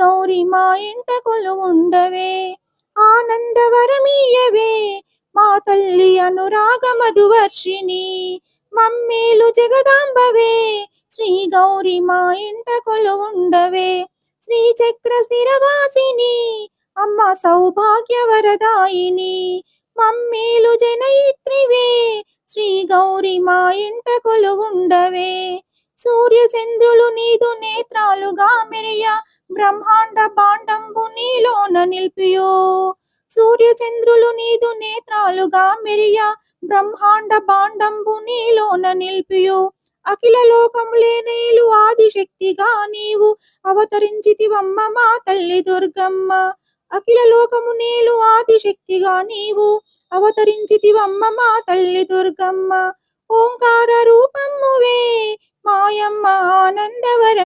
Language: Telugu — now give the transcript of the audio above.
గౌరి మా ఇంట కొలువుండవే ఆనందవరమీయవే. మా తల్లి అనురాగ మధువర్షిణి మమ్మేలు జగదాంబవే. శ్రీ గౌరి మా ఇంట కొలువుండవే శ్రీ చక్ర స్థిరవాసిని అమ్మ సౌభాగ్య వరదాయిని. మమ్మేలు జనయిత్రివే శ్రీ గౌరి మా ఇంట కొలువుండవే సూర్యచంద్రులు నీదు బ్రహ్మాండ బాండంబు నీలోన నిల్పియో. సూర్య చంద్రులు నీదు నేత్రాలుగా మెరియ. బ్రహ్మాండ బాండంబు నీలోన నిల్పియో. అఖిల లోకములే నీలు ఆదిశక్తిగా నీవు. అవతరించితివమ్మ మా తల్లి దుర్గమ్మ. అఖిల లోకము నేలు ఆదిశక్తిగా నీవు. అవతరించితివమ్మ మా తల్లి దుర్గమ్మ. ఓంకార రూపమ్మువే మాయమ్మ ఆనంద